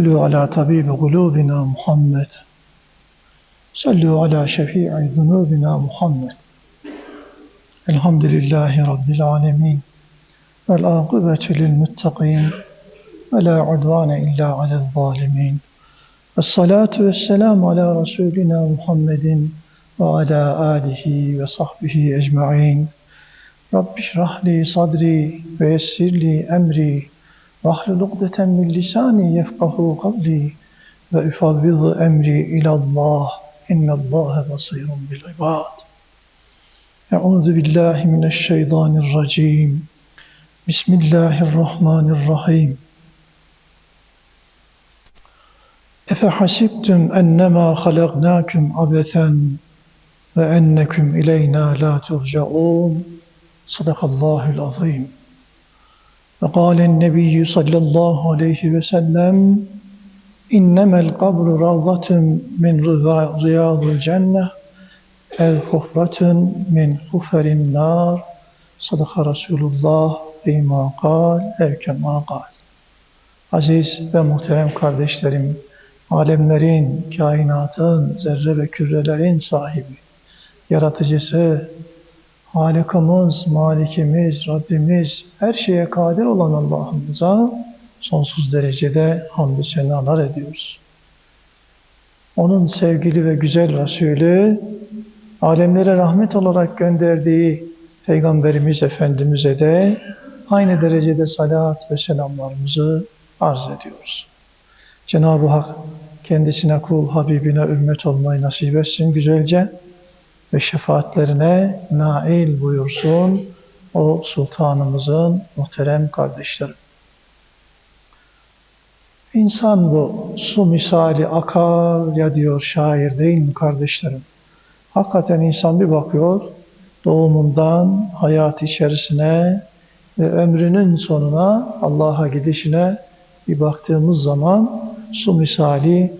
صلوا على طبيب قلوبنا محمد. صلوا على شفيع ذنوبنا محمد. الحمد لله رب العالمين. والعاقبة للمتقين. ولا عدوان إلا على الظالمين. والصلاة والسلام على رسولنا محمد وعلى آله وصحبه أجمعين. رب اشرح لي صدري ويسر لي أمري. واحلل عقدة من لساني يفقه قولي وأفوض أمري إلى الله. إن الله بصير بالعباد. أعوذ بالله من الشيطان الرجيم. بسم الله الرحمن الرحيم. أفحسبتم أنما خلقناكم عبثا وأنكم إلينا لا ترجعون. صدق الله العظيم. وقال النبي صلى الله عليه وسلم إنما القبر روضة من رياض الجنة أو حفرة من حفر النار صدق رسول الله فيما قال أو كما قال Aziz ve muhterem kardeşlerim, alemlerin, kainatın, zerre ve kürelerin sahibi, yaratıcısı, Halikamız, Malikimiz, Rabbimiz, her şeye kadir olan Allah'ımıza sonsuz derecede hamdü senalar ediyoruz. Onun sevgili ve güzel Resulü, alemlere rahmet olarak gönderdiği Peygamberimiz Efendimiz'e de aynı derecede salat ve selamlarımızı arz ediyoruz. Cenab-ı Hak kendisine kul, Habibine ümmet olmayı nasip etsin güzelce ve şefaatlerine nail buyursun o sultanımızın muhterem kardeşlerim. İnsan bu su misali akar ya diyor şair değil mi kardeşlerim? Hakikaten insan bir bakıyor doğumundan hayat içerisine ve ömrünün sonuna Allah'a gidişine bir baktığımız zaman su misali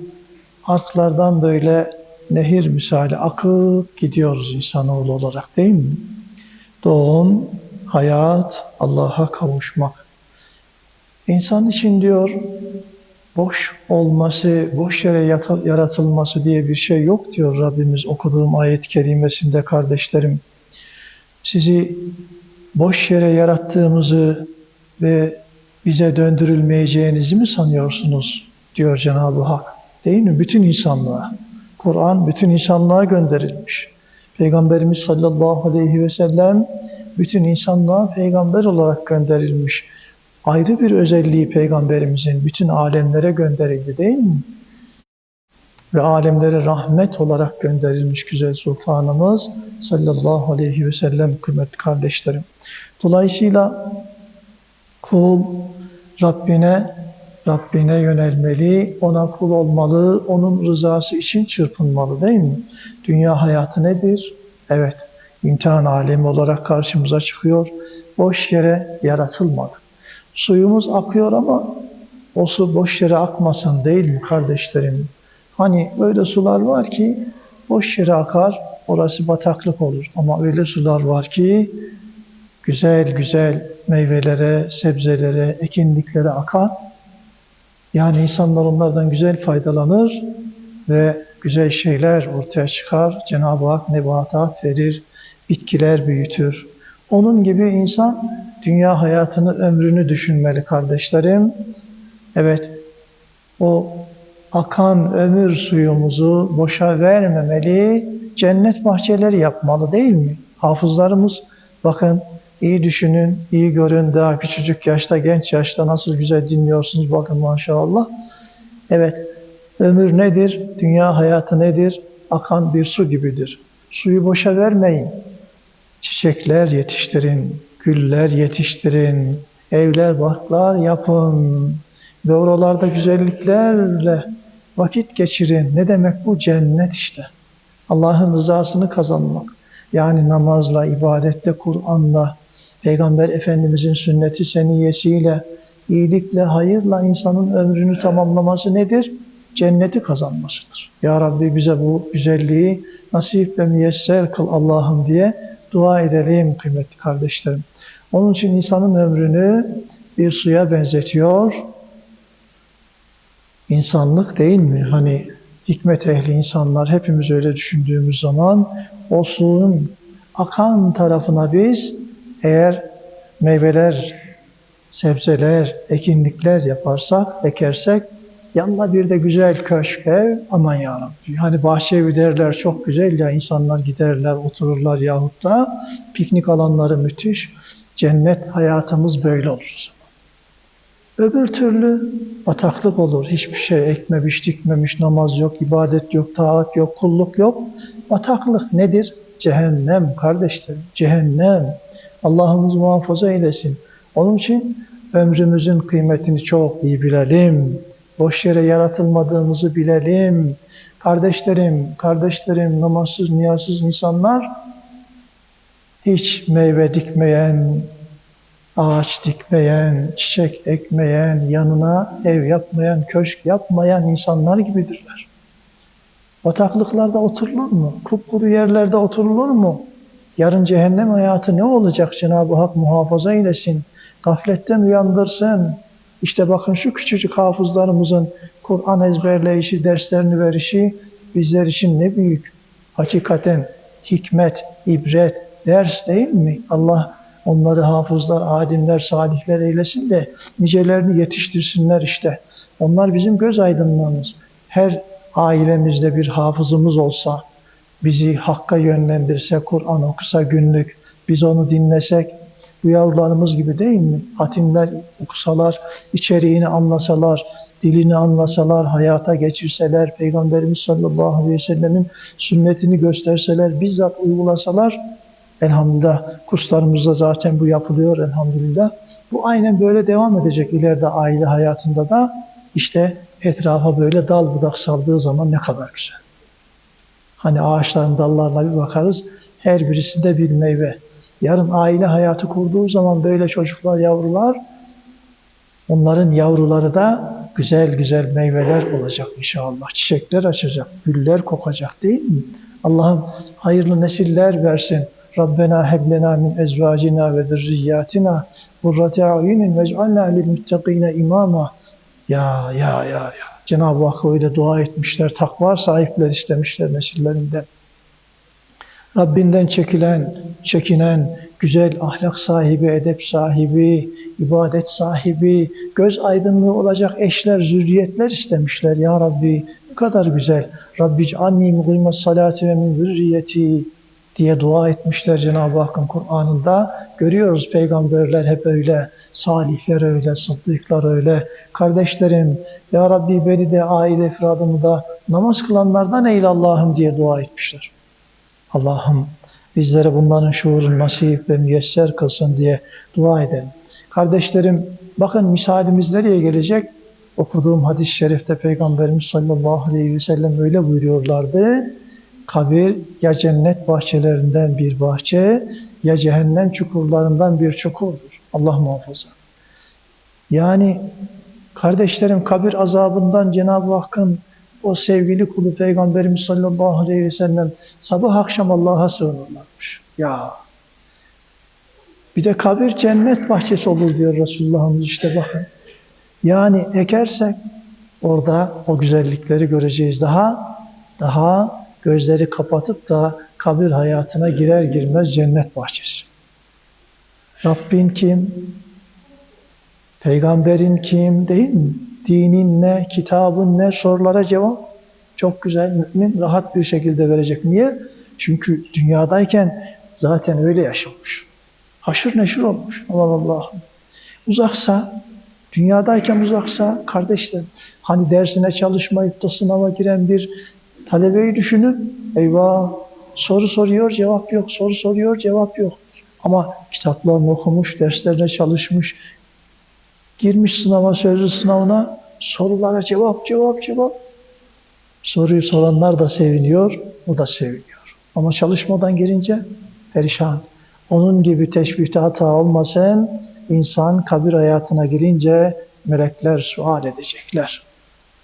arklardan böyle nehir misali akıp gidiyoruz insanoğlu olarak değil mi? Doğum, hayat, Allah'a kavuşmak. İnsan için diyor boş olması, boş yere yaratılması diye bir şey yok diyor Rabbimiz okuduğum ayet-i kerimesinde kardeşlerim. Sizi boş yere yarattığımızı ve bize döndürülmeyeceğinizi mi sanıyorsunuz? diyor Cenab-ı Hak. Değil mi? Bütün insanlığa. Kur'an bütün insanlığa gönderilmiş. Peygamberimiz sallallahu aleyhi ve sellem bütün insanlığa peygamber olarak gönderilmiş. Ayrı bir özelliği peygamberimizin bütün alemlere gönderildi değil mi? Ve alemlere rahmet olarak gönderilmiş güzel sultanımız sallallahu aleyhi ve sellem kıymetli kardeşlerim. Dolayısıyla kul Rabbine Rabbine yönelmeli, ona kul olmalı, onun rızası için çırpınmalı değil mi? Dünya hayatı nedir? Evet, imtihan alemi olarak karşımıza çıkıyor. Boş yere yaratılmadık. Suyumuz akıyor ama o su boş yere akmasın değil mi kardeşlerim? Hani öyle sular var ki boş yere akar, orası bataklık olur. Ama öyle sular var ki güzel güzel meyvelere, sebzelere, ekinliklere akar yani insanlar onlardan güzel faydalanır ve güzel şeyler ortaya çıkar. Cenab-ı Hak nebatat verir, bitkiler büyütür. Onun gibi insan dünya hayatını, ömrünü düşünmeli kardeşlerim. Evet, o akan ömür suyumuzu boşa vermemeli, cennet bahçeleri yapmalı değil mi? Hafızlarımız bakın İyi düşünün, iyi görün. Daha küçücük yaşta, genç yaşta nasıl güzel dinliyorsunuz bakın maşallah. Evet, ömür nedir? Dünya hayatı nedir? Akan bir su gibidir. Suyu boşa vermeyin. Çiçekler yetiştirin, güller yetiştirin, evler, barklar yapın. Ve oralarda güzelliklerle vakit geçirin. Ne demek bu? Cennet işte. Allah'ın rızasını kazanmak. Yani namazla, ibadetle, Kur'an'la, Peygamber Efendimizin sünneti seniyesiyle, iyilikle, hayırla insanın ömrünü tamamlaması nedir? Cenneti kazanmasıdır. Ya Rabbi bize bu güzelliği nasip ve müyesser kıl Allah'ım diye dua edelim kıymetli kardeşlerim. Onun için insanın ömrünü bir suya benzetiyor. insanlık değil mi? Hani hikmet ehli insanlar hepimiz öyle düşündüğümüz zaman o suyun akan tarafına biz eğer meyveler, sebzeler, ekinlikler yaparsak, ekersek yanına bir de güzel köşk ev aman yarabbim. Hani bahçe evi derler çok güzel ya insanlar giderler otururlar yahut da piknik alanları müthiş. Cennet hayatımız böyle olur. Öbür türlü bataklık olur. Hiçbir şey ekmemiş, dikmemiş, namaz yok, ibadet yok, taat yok, kulluk yok. Bataklık nedir? Cehennem kardeşlerim, cehennem. Allah'ımız muhafaza eylesin. Onun için ömrümüzün kıymetini çok iyi bilelim. Boş yere yaratılmadığımızı bilelim. Kardeşlerim, kardeşlerim, namazsız, niyazsız insanlar hiç meyve dikmeyen, ağaç dikmeyen, çiçek ekmeyen, yanına ev yapmayan, köşk yapmayan insanlar gibidirler. Bataklıklarda oturulur mu? Kupkuru yerlerde oturulur mu? Yarın cehennem hayatı ne olacak Cenab-ı Hak muhafaza eylesin. Gafletten uyandırsın. İşte bakın şu küçücük hafızlarımızın Kur'an ezberleyişi, derslerini verişi bizler için ne büyük. Hakikaten hikmet, ibret, ders değil mi? Allah onları hafızlar, adimler, salihler eylesin de nicelerini yetiştirsinler işte. Onlar bizim göz aydınlığımız. Her ailemizde bir hafızımız olsa, bizi Hakk'a yönlendirse, Kur'an okusa günlük, biz onu dinlesek, bu yavrularımız gibi değil mi? Hatimler okusalar, içeriğini anlasalar, dilini anlasalar, hayata geçirseler, Peygamberimiz sallallahu aleyhi ve sellemin sünnetini gösterseler, bizzat uygulasalar, elhamdülillah kurslarımızda zaten bu yapılıyor elhamdülillah. Bu aynen böyle devam edecek ileride aile hayatında da. işte etrafa böyle dal budak saldığı zaman ne kadar güzel. Hani ağaçların dallarına bir bakarız, her birisinde bir meyve. Yarın aile hayatı kurduğu zaman böyle çocuklar, yavrular, onların yavruları da güzel güzel meyveler olacak inşallah. Çiçekler açacak, güller kokacak değil mi? Allah'ım hayırlı nesiller versin. Rabbena heblena min ezvacina ve zürriyatina kurrate a'yunin vec'alna lil imama. Ya ya ya ya. Cenab-ı Hakk'a öyle dua etmişler. Takva sahipler istemişler nesillerinden. Rabbinden çekilen, çekinen, güzel ahlak sahibi, edep sahibi, ibadet sahibi, göz aydınlığı olacak eşler, zürriyetler istemişler. Ya Rabbi ne kadar güzel. Rabbi anni muqime salati ve min zürriyeti diye dua etmişler Cenab-ı Hakk'ın Kur'an'ında. Görüyoruz peygamberler hep öyle, salihler öyle, sıddıklar öyle. Kardeşlerim, Ya Rabbi beni de aile efradımı da namaz kılanlardan eyle Allah'ım diye dua etmişler. Allah'ım bizlere bunların şuurunu nasip ve müyesser kılsın diye dua edelim. Kardeşlerim bakın misalimiz nereye gelecek? Okuduğum hadis-i şerifte Peygamberimiz sallallahu aleyhi ve sellem öyle buyuruyorlardı. Kabir ya cennet bahçelerinden bir bahçe ya cehennem çukurlarından bir çukurdur. Allah muhafaza. Yani kardeşlerim kabir azabından Cenab-ı Hakk'ın o sevgili kulu Peygamberimiz sallallahu aleyhi ve sellem sabah akşam Allah'a sığınırlarmış. Ya bir de kabir cennet bahçesi olur diyor Resulullah'ımız işte bakın. Yani ekersek orada o güzellikleri göreceğiz. Daha daha gözleri kapatıp da kabir hayatına girer girmez cennet bahçesi. Rabbin kim? Peygamberin kim değil mi? Dinin ne, kitabın ne sorulara cevap çok güzel mümin rahat bir şekilde verecek. Niye? Çünkü dünyadayken zaten öyle yaşamış. Haşır neşir olmuş. Aman Allah'ım. Uzaksa, dünyadayken uzaksa kardeşler, hani dersine çalışmayıp da sınava giren bir talebeyi düşünün. Eyvah, soru soruyor, cevap yok. Soru soruyor, cevap yok. Ama kitaplarını okumuş, derslerine çalışmış, girmiş sınava, sözlü sınavına, sorulara cevap, cevap, cevap. Soruyu soranlar da seviniyor, o da seviniyor. Ama çalışmadan girince perişan. Onun gibi teşbihte hata olmasın, insan kabir hayatına girince melekler sual edecekler.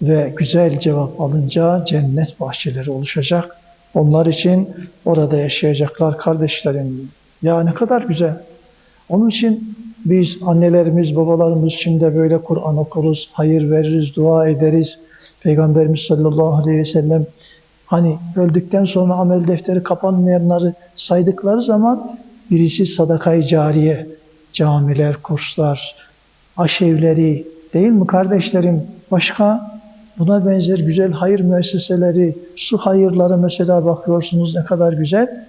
Ve güzel cevap alınca cennet bahçeleri oluşacak. Onlar için orada yaşayacaklar kardeşlerim. Ya ne kadar güzel. Onun için biz annelerimiz, babalarımız için de böyle Kur'an okuruz, hayır veririz, dua ederiz. Peygamberimiz sallallahu aleyhi ve sellem hani öldükten sonra amel defteri kapanmayanları saydıkları zaman birisi sadakayı cariye, camiler, kurslar, aşevleri değil mi kardeşlerim? Başka buna benzer güzel hayır müesseseleri, su hayırları mesela bakıyorsunuz ne kadar güzel.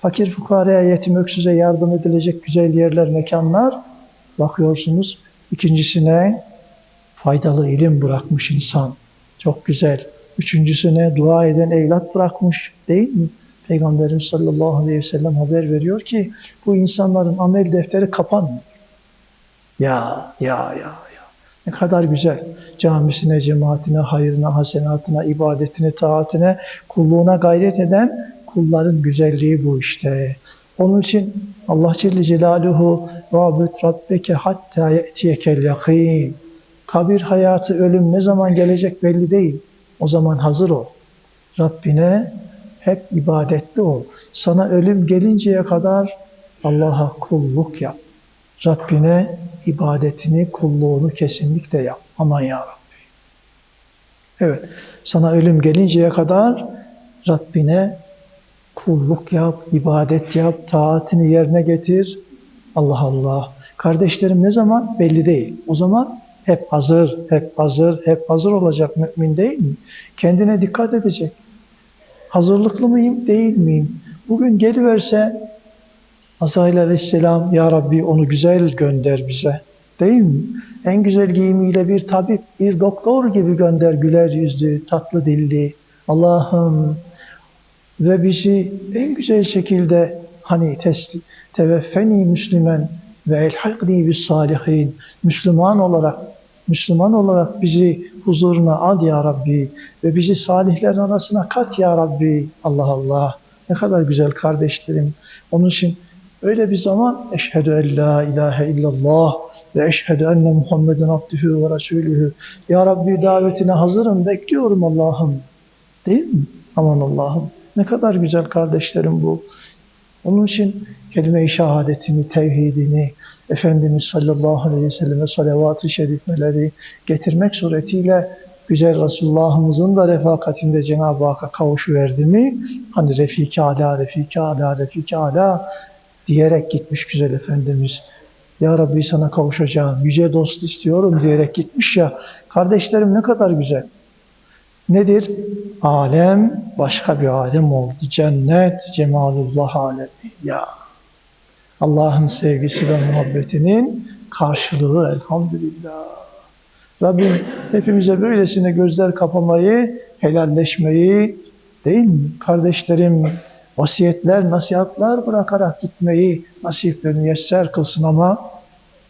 Fakir fukaraya, yetim öksüze yardım edilecek güzel yerler, mekanlar bakıyorsunuz. İkincisine faydalı ilim bırakmış insan. Çok güzel. Üçüncüsüne dua eden evlat bırakmış değil mi? Peygamberimiz sallallahu aleyhi ve sellem haber veriyor ki bu insanların amel defteri kapanmıyor. Ya, ya, ya. Ne kadar güzel. Camisine, cemaatine, hayırına, hasenatına, ibadetine, taatine, kulluğuna gayret eden kulların güzelliği bu işte. Onun için Allah Celle Celaluhu Rabbet Rabbeke hatta ye'tiyekel yakin. Kabir hayatı, ölüm ne zaman gelecek belli değil. O zaman hazır ol. Rabbine hep ibadetli ol. Sana ölüm gelinceye kadar Allah'a kulluk yap. Rabbine ibadetini, kulluğunu kesinlikle yap. Aman ya Rabbi. Evet, sana ölüm gelinceye kadar Rabbine kulluk yap, ibadet yap, taatini yerine getir. Allah Allah. Kardeşlerim ne zaman? Belli değil. O zaman hep hazır, hep hazır, hep hazır olacak mümin değil mi? Kendine dikkat edecek. Hazırlıklı mıyım, değil miyim? Bugün geliverse Azrail aleyhisselam, Ya Rabbi onu güzel gönder bize. Değil mi? En güzel giyimiyle bir tabip, bir doktor gibi gönder güler yüzlü, tatlı dilli. Allah'ım ve bizi en güzel şekilde hani teslim, teveffeni Müslümen ve elhakni bis salihin Müslüman olarak Müslüman olarak bizi huzuruna al ya Rabbi ve bizi salihlerin arasına kat ya Rabbi. Allah Allah. Ne kadar güzel kardeşlerim. Onun için öyle bir zaman eşhedü en la ilahe illallah ve eşhedü enne Muhammeden abdühü ve resulühü. Ya Rabbi davetine hazırım, bekliyorum Allah'ım. Değil mi? Aman Allah'ım. Ne kadar güzel kardeşlerim bu. Onun için kelime-i şehadetini, tevhidini, Efendimiz sallallahu aleyhi ve selleme salavat-ı şerifmeleri getirmek suretiyle güzel Resulullah'ımızın da refakatinde Cenab-ı Hakk'a kavuşuverdi mi? Hani Refiki Ala, Refiki Ala, Refiki Ala diyerek gitmiş güzel Efendimiz. Ya Rabbi sana kavuşacağım, yüce dost istiyorum diyerek gitmiş ya. Kardeşlerim ne kadar güzel. Nedir? Alem başka bir alem oldu. Cennet, cemalullah alemi. Ya Allah'ın sevgisi ve muhabbetinin karşılığı elhamdülillah. Rabbim hepimize böylesine gözler kapamayı, helalleşmeyi, değil mi? Kardeşlerim, vasiyetler, nasihatler bırakarak gitmeyi nasiplerini yeser kılsın ama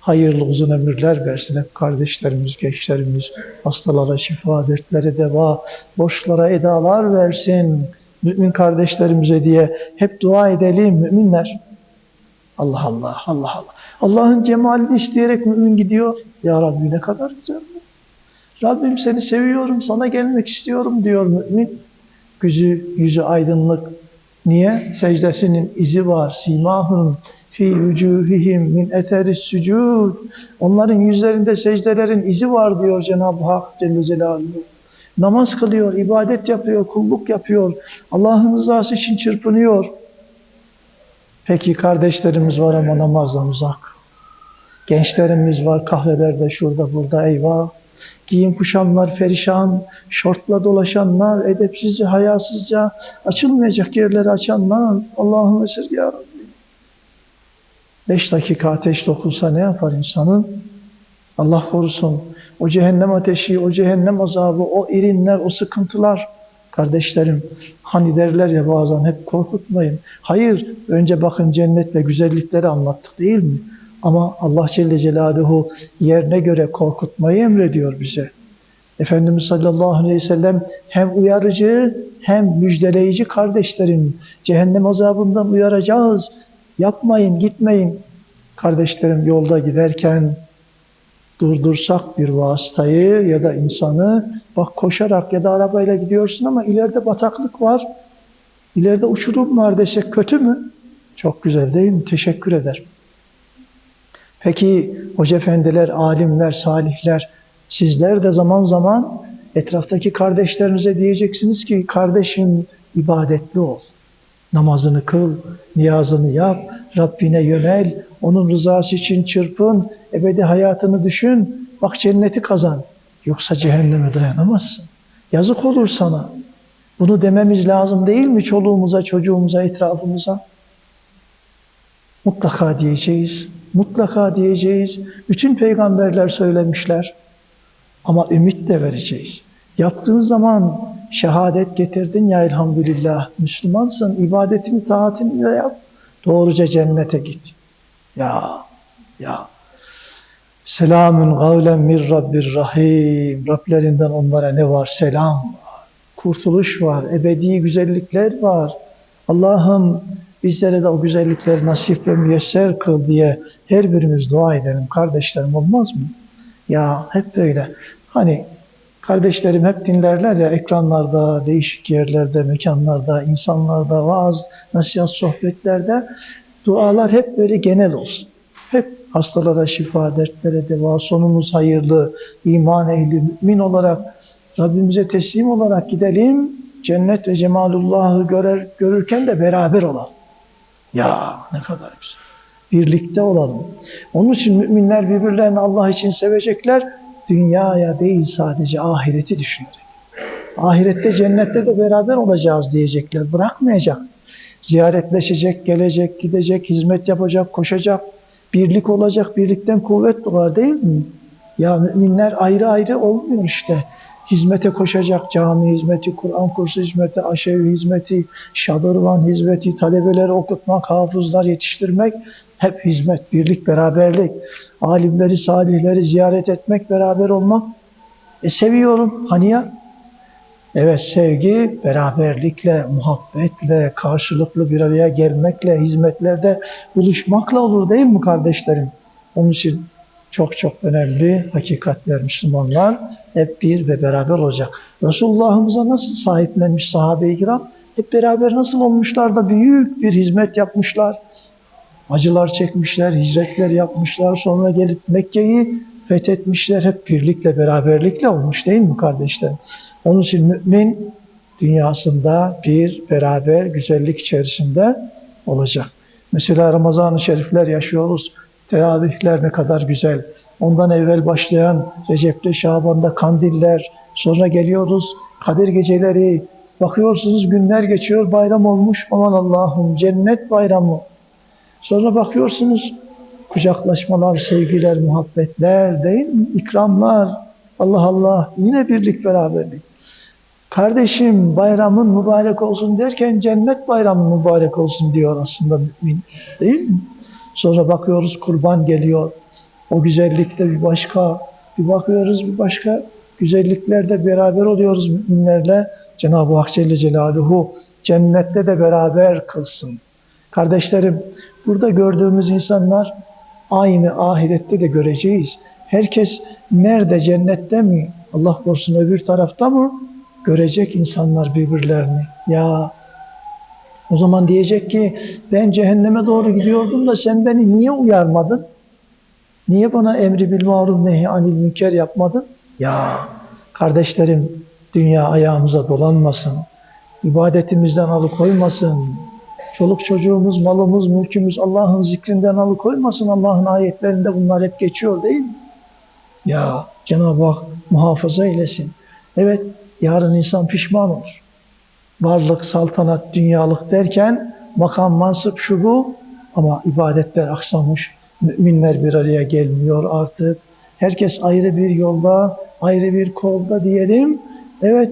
hayırlı uzun ömürler versin hep kardeşlerimiz, gençlerimiz, hastalara şifa, dertlere deva, boşlara edalar versin. Mümin kardeşlerimize diye hep dua edelim müminler. Allah Allah, Allah Allah. Allah'ın cemalini isteyerek mümin gidiyor. Ya Rabbi ne kadar güzel. Rabbim seni seviyorum, sana gelmek istiyorum diyor mümin. Yüzü, yüzü aydınlık. Niye? Secdesinin izi var. Simahum fi vücuhihim min eteris sucud. Onların yüzlerinde secdelerin izi var diyor Cenab-ı Hak Celle Celaluhu. Namaz kılıyor, ibadet yapıyor, kulluk yapıyor. Allah'ın rızası için çırpınıyor. Peki kardeşlerimiz var ama namazdan uzak. Gençlerimiz var kahvelerde şurada burada eyvah. Giyim kuşanlar perişan, şortla dolaşanlar, edepsizce, hayasızca, açılmayacak yerleri açanlar. Allah'ım esir ya Rabbi. Beş dakika ateş dokunsa ne yapar insanın? Allah korusun. O cehennem ateşi, o cehennem azabı, o irinler, o sıkıntılar. Kardeşlerim, hani derler ya bazen hep korkutmayın. Hayır, önce bakın cennet ve güzellikleri anlattık değil mi? Ama Allah Celle Celaluhu yerine göre korkutmayı emrediyor bize. Efendimiz sallallahu aleyhi ve sellem hem uyarıcı hem müjdeleyici kardeşlerim. Cehennem azabından uyaracağız. Yapmayın, gitmeyin. Kardeşlerim yolda giderken durdursak bir vasıtayı ya da insanı bak koşarak ya da arabayla gidiyorsun ama ileride bataklık var. ileride uçurum var desek kötü mü? Çok güzel değil mi? Teşekkür eder. Peki hoca efendiler, alimler, salihler sizler de zaman zaman Etraftaki kardeşlerinize diyeceksiniz ki kardeşim ibadetli ol. Namazını kıl, niyazını yap, Rabbine yönel, onun rızası için çırpın, ebedi hayatını düşün, bak cenneti kazan. Yoksa cehenneme dayanamazsın. Yazık olur sana. Bunu dememiz lazım değil mi çoluğumuza, çocuğumuza, etrafımıza? Mutlaka diyeceğiz. Mutlaka diyeceğiz. Bütün peygamberler söylemişler. Ama ümit de vereceğiz. Yaptığın zaman şehadet getirdin ya elhamdülillah. Müslümansın, ibadetini, taatini de yap. Doğruca cennete git. Ya, ya. Selamun gavlen min Rabbir Rahim. Rablerinden onlara ne var? Selam var. Kurtuluş var. Ebedi güzellikler var. Allah'ım bizlere de o güzellikleri nasip ve müyesser kıl diye her birimiz dua edelim. Kardeşlerim olmaz mı? Ya hep böyle. Hani kardeşlerim hep dinlerler ya ekranlarda, değişik yerlerde, mekanlarda, insanlarda, vaaz, nasihat sohbetlerde dualar hep böyle genel olsun. Hep hastalara şifa, dertlere deva, sonumuz hayırlı, iman ehli, mümin olarak Rabbimize teslim olarak gidelim. Cennet ve cemalullahı görer, görürken de beraber olalım. Ya ne kadar güzel. Birlikte olalım. Onun için müminler birbirlerini Allah için sevecekler. Dünyaya değil sadece ahireti düşünerek. Ahirette cennette de beraber olacağız diyecekler. Bırakmayacak. Ziyaretleşecek, gelecek, gidecek, hizmet yapacak, koşacak. Birlik olacak, birlikten kuvvet var değil mi? Ya müminler ayrı ayrı olmuyor işte. Hizmete koşacak, cami hizmeti, Kur'an kursu hizmeti, aşevi hizmeti, şadırvan hizmeti, talebeleri okutmak, hafızlar yetiştirmek, hep hizmet, birlik, beraberlik. Alimleri, salihleri ziyaret etmek, beraber olmak. E seviyorum. Hani ya? Evet sevgi beraberlikle, muhabbetle, karşılıklı bir araya gelmekle, hizmetlerde buluşmakla olur değil mi kardeşlerim? Onun için çok çok önemli hakikatler Müslümanlar hep bir ve beraber olacak. Resulullah'ımıza nasıl sahiplenmiş sahabe-i kiram? Hep beraber nasıl olmuşlar da büyük bir hizmet yapmışlar. Acılar çekmişler, hicretler yapmışlar. Sonra gelip Mekke'yi fethetmişler. Hep birlikle, beraberlikle olmuş değil mi kardeşlerim? Onun için mümin dünyasında bir beraber güzellik içerisinde olacak. Mesela Ramazan-ı Şerifler yaşıyoruz. Teravihler ne kadar güzel. Ondan evvel başlayan Recep'te, Şaban'da kandiller, sonra geliyoruz Kadir geceleri, bakıyorsunuz günler geçiyor, bayram olmuş. Aman Allah'ım cennet bayramı. Sonra bakıyorsunuz kucaklaşmalar, sevgiler, muhabbetler değil mi? İkramlar. Allah Allah yine birlik beraberlik. Kardeşim bayramın mübarek olsun derken cennet bayramı mübarek olsun diyor aslında mümin değil mi? Sonra bakıyoruz kurban geliyor. O güzellikte bir başka, bir bakıyoruz bir başka güzelliklerde beraber oluyoruz müminlerle. Cenab-ı Hak Celle Celaluhu cennette de beraber kılsın. Kardeşlerim, burada gördüğümüz insanlar aynı ahirette de göreceğiz. Herkes nerede, cennette mi? Allah korusun öbür tarafta mı? Görecek insanlar birbirlerini. Ya o zaman diyecek ki ben cehenneme doğru gidiyordum da sen beni niye uyarmadın? Niye bana emri bil maruf nehi anil münker yapmadın? Ya kardeşlerim dünya ayağımıza dolanmasın. İbadetimizden alıkoymasın. Çoluk çocuğumuz, malımız, mülkümüz Allah'ın zikrinden alıkoymasın. Allah'ın ayetlerinde bunlar hep geçiyor değil mi? Ya Cenab-ı Hak muhafaza eylesin. Evet yarın insan pişman olur. Varlık, saltanat, dünyalık derken makam, mansıp şu bu ama ibadetler aksamış. Müminler bir araya gelmiyor artık. Herkes ayrı bir yolda, ayrı bir kolda diyelim. Evet,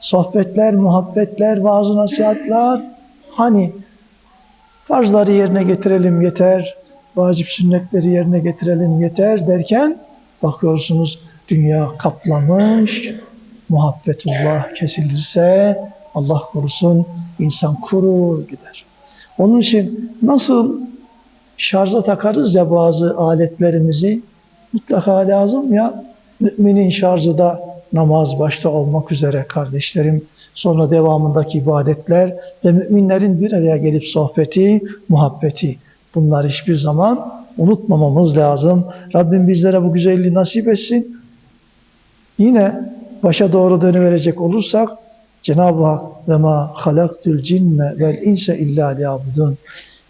sohbetler, muhabbetler, vaaz nasihatler. Hani farzları yerine getirelim yeter, vacip sünnetleri yerine getirelim yeter derken bakıyorsunuz dünya kaplamış, muhabbetullah kesilirse Allah korusun insan kurur gider. Onun için nasıl şarja takarız ya bazı aletlerimizi mutlaka lazım ya müminin şarjı da namaz başta olmak üzere kardeşlerim sonra devamındaki ibadetler ve müminlerin bir araya gelip sohbeti, muhabbeti bunlar hiçbir zaman unutmamamız lazım. Rabbim bizlere bu güzelliği nasip etsin. Yine başa doğru dönüverecek olursak Cenab-ı Hak ve ma halaktül cinne vel inse illa liyabudun.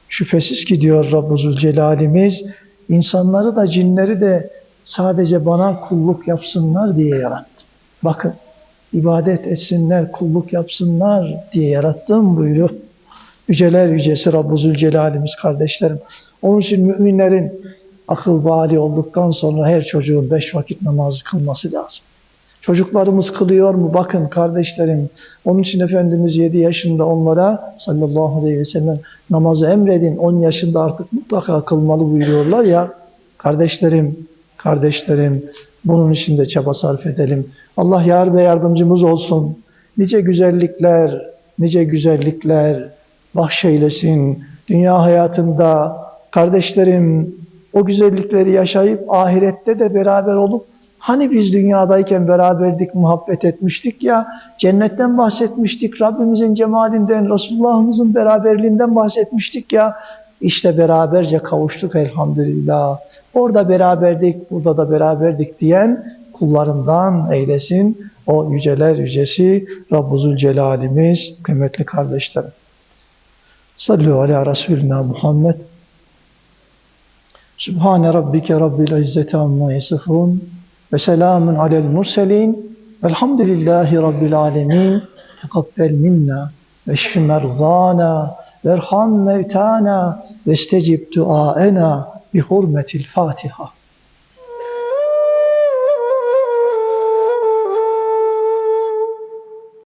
Şüphesiz ki diyor Rabbu Zülcelal'imiz insanları da cinleri de sadece bana kulluk yapsınlar diye yarattım. Bakın ibadet etsinler, kulluk yapsınlar diye yarattım buyuruyor. Yüceler yücesi Rabbu Zülcelal'imiz kardeşlerim. Onun için müminlerin akıl bali olduktan sonra her çocuğun beş vakit namazı kılması lazım. Çocuklarımız kılıyor mu? Bakın kardeşlerim. Onun için Efendimiz 7 yaşında onlara sallallahu aleyhi ve sellem namazı emredin. 10 yaşında artık mutlaka kılmalı buyuruyorlar ya. Kardeşlerim, kardeşlerim bunun için de çaba sarf edelim. Allah yar ve yardımcımız olsun. Nice güzellikler, nice güzellikler bahşeylesin. Dünya hayatında kardeşlerim o güzellikleri yaşayıp ahirette de beraber olup Hani biz dünyadayken beraberdik, muhabbet etmiştik ya, cennetten bahsetmiştik, Rabbimizin cemalinden, Resulullah'ımızın beraberliğinden bahsetmiştik ya, işte beraberce kavuştuk elhamdülillah. Orada beraberdik, burada da beraberdik diyen kullarından eylesin. O yüceler yücesi Rabbu Zülcelal'imiz, kıymetli kardeşlerim. Sallu ala Resulina Muhammed. Sübhane Rabbike Rabbil İzzeti Amma Yasifun وسلام على المرسلين والحمد لله رب العالمين. تقبل منا واشف مرضانا وارحم موتانا واستجب دعائنا بحرمة الفاتحة.